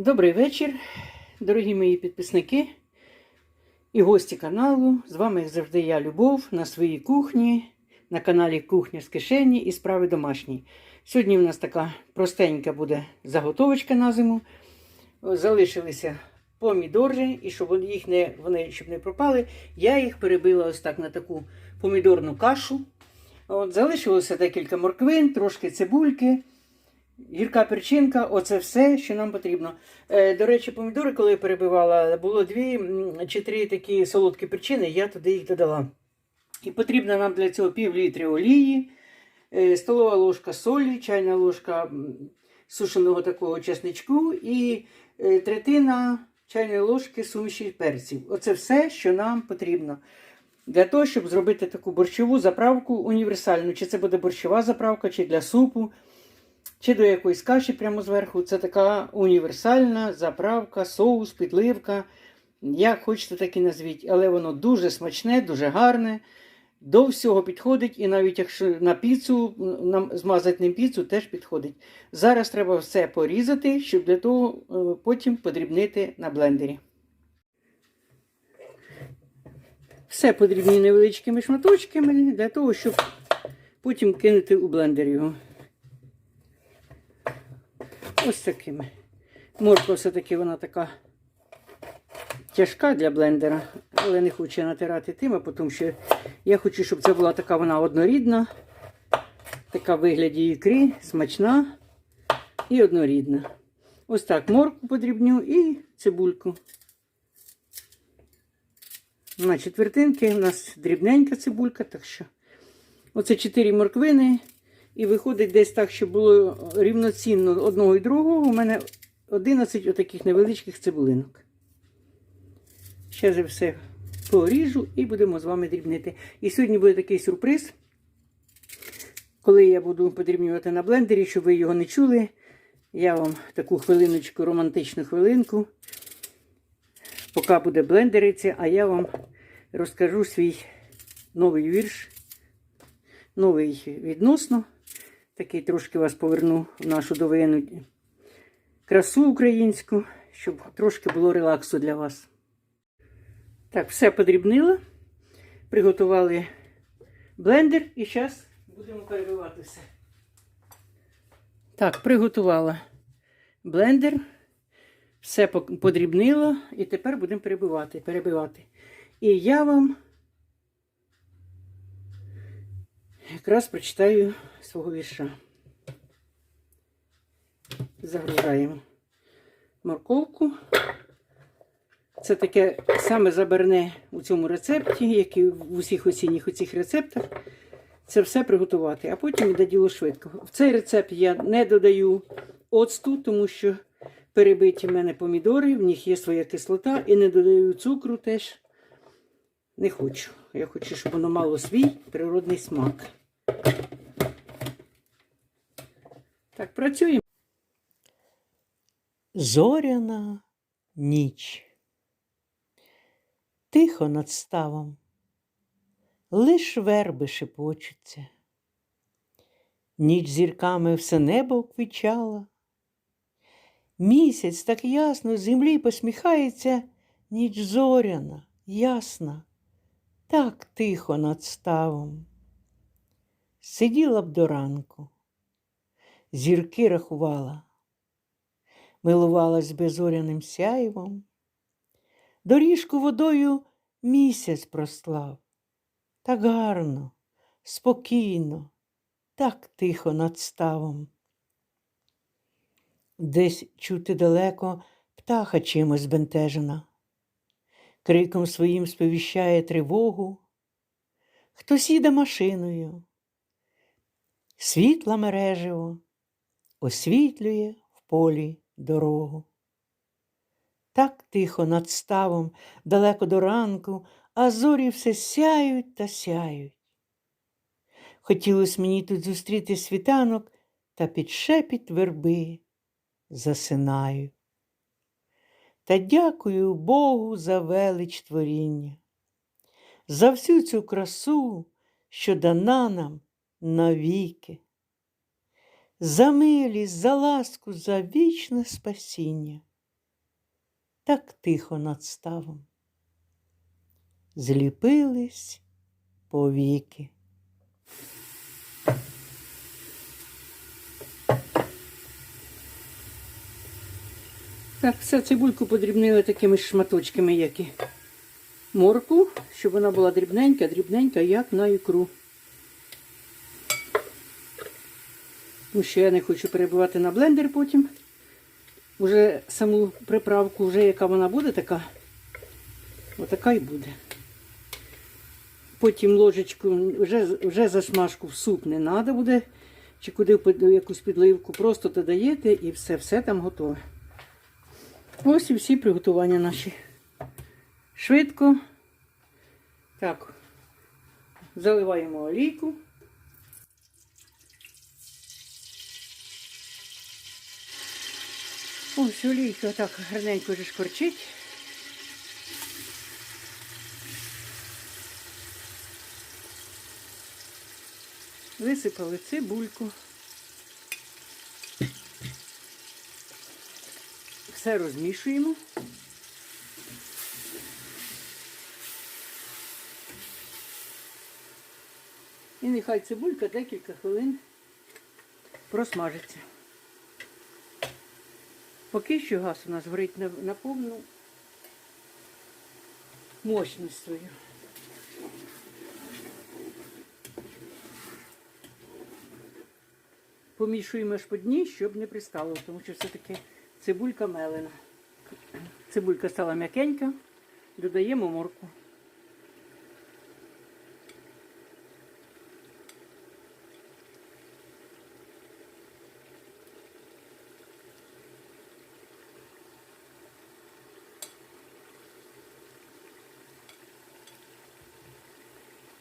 Добрий вечір, дорогі мої підписники і гості каналу. З вами, як завжди, я Любов на своїй кухні, на каналі Кухня з кишені і справи домашні. Сьогодні в нас така простенька буде заготовочка на зиму. Залишилися помідори, і щоб їх не, вони щоб не пропали, я їх перебила ось так на таку помідорну кашу. От, залишилося декілька морквин, трошки цибульки. Гірка перчинка оце все, що нам потрібно. Е, до речі, помідори, коли я перебивала, було дві чи три такі солодкі перчини, я туди їх додала. І потрібно нам для цього пів літри олії, е, столова ложка солі, чайна ложка сушеного такого чесничку і е, третина чайної ложки суміші перців. Оце все, що нам потрібно. Для того, щоб зробити таку борщову заправку універсальну. Чи це буде борщова заправка, чи для супу чи до якоїсь каші прямо зверху. Це така універсальна заправка, соус, підливка. Як хочете, так і назвіть. Але воно дуже смачне, дуже гарне. До всього підходить, і навіть якщо на піцу, нам змазати ним піцу, теж підходить. Зараз треба все порізати, щоб для того е, потім подрібнити на блендері. Все подрібні невеличкими шматочками для того, щоб потім кинути у блендер його. Ось такими. Морква все-таки вона така тяжка для блендера, але не хочу натирати тим, а тому що я хочу, щоб це була така вона однорідна, така в вигляді ікри, смачна і однорідна. Ось так моркву подрібню і цибульку. На четвертинки у нас дрібненька цибулька, так що оце 4 морквини. І виходить десь так, щоб було рівноцінно одного і другого. У мене 11 отаких невеличких цибулинок. Ще я все поріжу і будемо з вами дрібнити. І сьогодні буде такий сюрприз, коли я буду подрібнювати на блендері, щоб ви його не чули. Я вам таку хвилиночку, романтичну хвилинку. Поки буде блендериться, а я вам розкажу свій новий вірш. Новий відносно. Такий трошки вас поверну в нашу довоєнну красу українську, щоб трошки було релаксу для вас. Так, все подрібнило. Приготували блендер і зараз будемо перебивати все. Так, приготувала блендер. Все подрібнило і тепер будемо перебивати, перебивати. І я вам якраз прочитаю свого вірша. Загружаємо морковку. Це таке саме заберне у цьому рецепті, як і в усіх осінніх оцих рецептах. Це все приготувати, а потім йде діло швидко. В цей рецепт я не додаю оцту, тому що перебиті в мене помідори, в них є своя кислота, і не додаю цукру теж. Не хочу. Я хочу, щоб воно мало свій природний смак. Так, працюємо. Зоряна ніч. Тихо над ставом, лиш верби шепочуться. Ніч зірками все небо оквічала. Місяць так ясно з землі посміхається, ніч зоряна, ясна, так тихо над ставом. Сиділа б до ранку, зірки рахувала, милувалась безоряним сяйвом, доріжку водою місяць прослав, так гарно, спокійно, так тихо над ставом. Десь чути далеко птаха чимось збентежена, криком своїм сповіщає тривогу, хтось їде машиною, світла мереживо освітлює в полі дорогу. Так тихо над ставом, далеко до ранку, а зорі все сяють та сяють. Хотілося мені тут зустріти світанок та під шепіт верби засинаю. Та дякую Богу за велич творіння, за всю цю красу, що дана нам навіки, за милість, за ласку, за вічне спасіння. так тихо над ставом. Зліпились повіки. Так, все цибульку подрібнили такими шматочками, як і морку, щоб вона була дрібненька, дрібненька, як на ікру. Тому що я не хочу перебивати на блендер потім. Уже саму приправку, вже яка вона буде така, отака і буде. Потім ложечку, вже, вже засмажку в суп не треба буде, чи куди якусь підливку. Просто додаєте і все, все там готове. Ось і всі приготування наші. Швидко. Так, заливаємо олійку. Ось олійка так гарненько вже шкварчить. Висипали цибульку. Все розмішуємо. І нехай цибулька декілька хвилин просмажиться. Поки що газ у нас горить на, повну мощність свою. Помішуємо аж по дні, щоб не пристало, тому що все-таки цибулька мелена. Цибулька стала м'якенька, додаємо морку.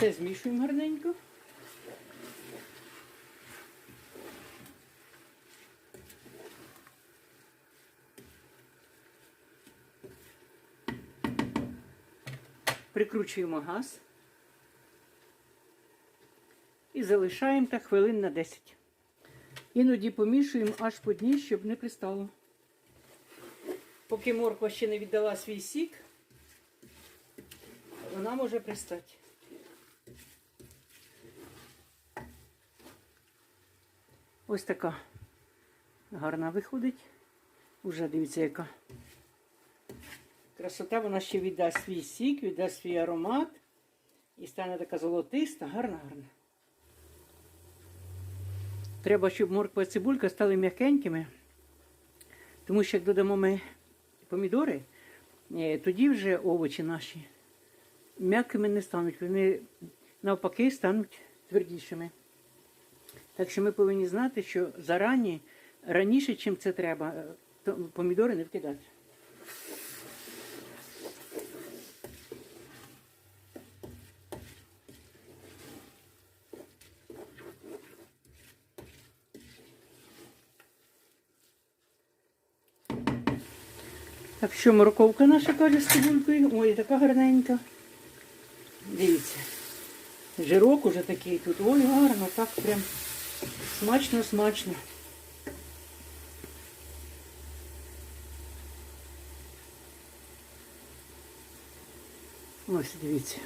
Все змішуємо гарненько. Прикручуємо газ і залишаємо так хвилин на 10. Іноді помішуємо аж по дні, щоб не пристало. Поки морква ще не віддала свій сік, вона може пристати. Ось така гарна виходить. Уже дивіться, яка. Красота вона ще віддасть свій сік, віддасть свій аромат і стане така золотиста, гарна, гарна. Треба, щоб морква і цибулька стали м'якенькими, тому що як додамо ми помідори, е, тоді вже овочі наші м'якими не стануть, вони навпаки стануть твердішими. Так що ми повинні знати, що зарані, раніше, чим це треба, е, то помідори не вкидати. Так що морковка наша каже з цибулькою. Ой, така гарненька. Дивіться. Жирок уже такий тут. Ой, гарно, так прям смачно, смачно. Ось дивіться.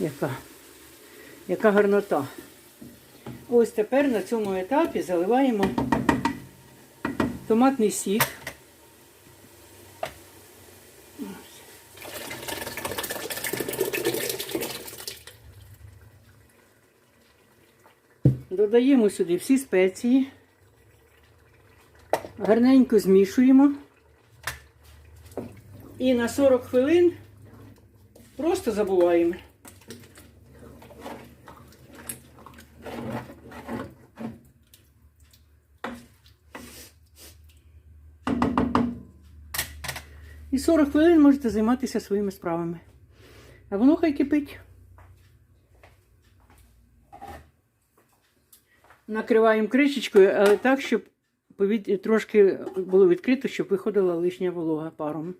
Яка, яка гарнота. Ось тепер на цьому етапі заливаємо томатний сік. Додаємо сюди всі спеції, гарненько змішуємо і на 40 хвилин просто забуваємо. І 40 хвилин можете займатися своїми справами. А воно хай кипить. Накриваємо кришечкою, але так, щоб повітря трошки було відкрито, щоб виходила лишня волога паром.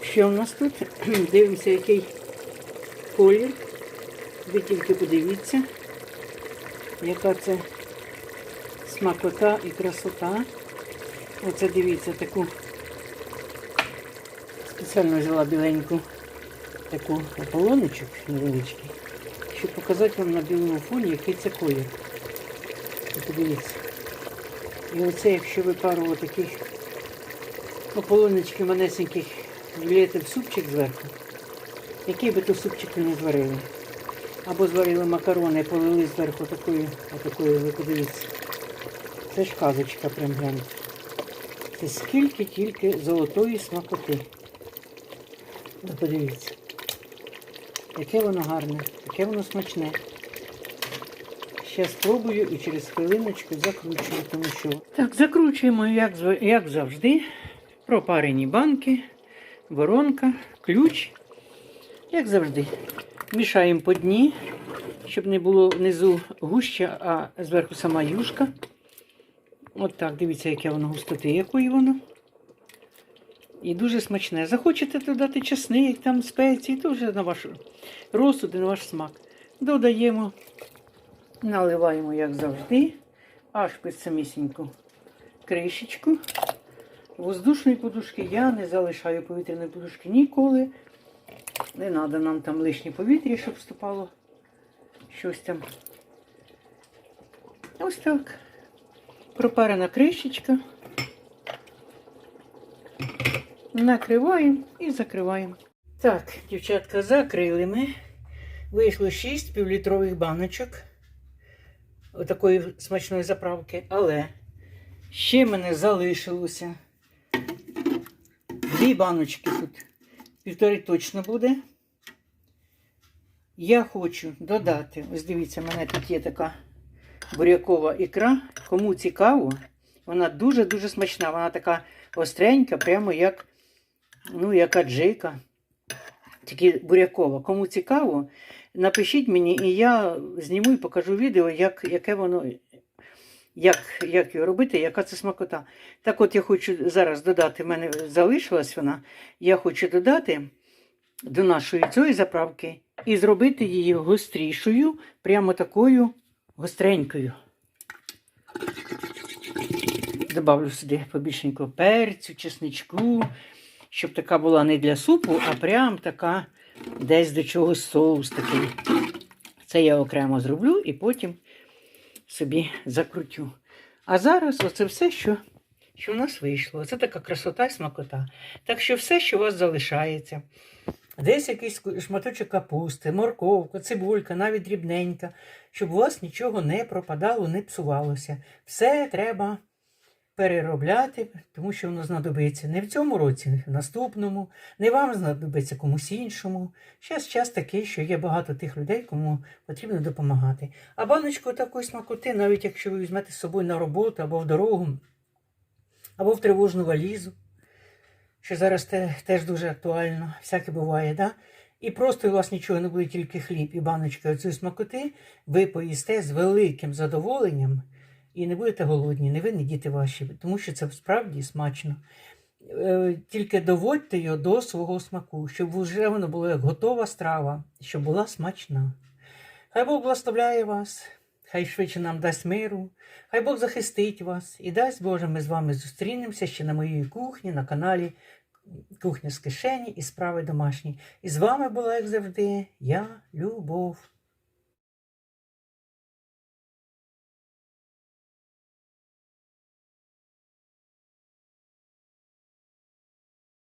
Що у нас тут? Дивимося, який колір. Ви тільки подивіться, яка це смакота і красота. Оце дивіться таку. Спеціально взяла біленьку таку ополоночок невеличкий, щоб показати вам на білому фоні, який це колір. Подивіться. І оце, якщо ви пару таких ополоночків манесеньких влієте в супчик зверху, який би то супчик не зварили. Або зварили макарони, полили зверху такою, отакою, ви подивіться. Це ж казочка прям гляньте. Це скільки тільки золотої смакоти. Ви подивіться. Яке воно гарне, яке воно смачне. Ще спробую і через хвилиночку закручую, тому що. Так, закручуємо, як, як завжди. Пропарені банки, воронка, ключ. Як завжди. Мішаємо по дні, щоб не було внизу гуща, а зверху сама юшка. От так, дивіться, яке воно густоти, якої воно. І дуже смачне. Захочете додати чесник, там спеції, то вже на ваш розсуд і на ваш смак. Додаємо, наливаємо, як завжди, аж під самісіньку кришечку. Воздушної подушки я не залишаю повітряної подушки ніколи. Не треба нам там лишнє повітря, щоб вступало щось там. Ось так. Пропарена кришечка. Накриваємо і закриваємо. Так, дівчатка, закрили ми. Вийшло 6 півлітрових баночок отакої смачної заправки. Але ще мене залишилося дві баночки тут. Півтори точно буде. Я хочу додати, ось дивіться, в мене тут є така бурякова ікра. Кому цікаво, вона дуже-дуже смачна. Вона така остренька, прямо як, ну, як аджика. Тільки бурякова. Кому цікаво, напишіть мені, і я зніму і покажу відео, як, яке воно, як, як його робити, яка це смакота. Так от я хочу зараз додати, в мене залишилась вона, я хочу додати до нашої цієї заправки і зробити її гострішою, прямо такою гостренькою. Добавлю сюди побільшенько перцю, чесничку, щоб така була не для супу, а прям така десь до чогось соус такий. Це я окремо зроблю і потім собі закрутю. А зараз оце все, що, що в нас вийшло. Це така красота і смакота. Так що все, що у вас залишається. Десь якийсь шматочок капусти, морковка, цибулька, навіть дрібненька, щоб у вас нічого не пропадало, не псувалося. Все треба переробляти, тому що воно знадобиться не в цьому році, в наступному, не вам знадобиться комусь іншому. Зараз час такий, що є багато тих людей, кому потрібно допомагати. А баночку такої смакоти, навіть якщо ви візьмете з собою на роботу або в дорогу, або в тривожну валізу, що зараз те, теж дуже актуально, всяке буває, да? І просто у вас нічого не буде, тільки хліб і баночка цієї смакоти, ви поїсте з великим задоволенням і не будете голодні, не ви, не діти ваші, тому що це справді смачно. Е, Тільки доводьте його до свого смаку, щоб вже воно було як готова страва, щоб була смачна. Хай Бог благословляє вас, хай швидше нам дасть миру, хай Бог захистить вас і дасть Боже, ми з вами зустрінемося ще на моїй кухні, на каналі Кухня з кишені і справи домашні. І з вами була, як завжди, я, Любов.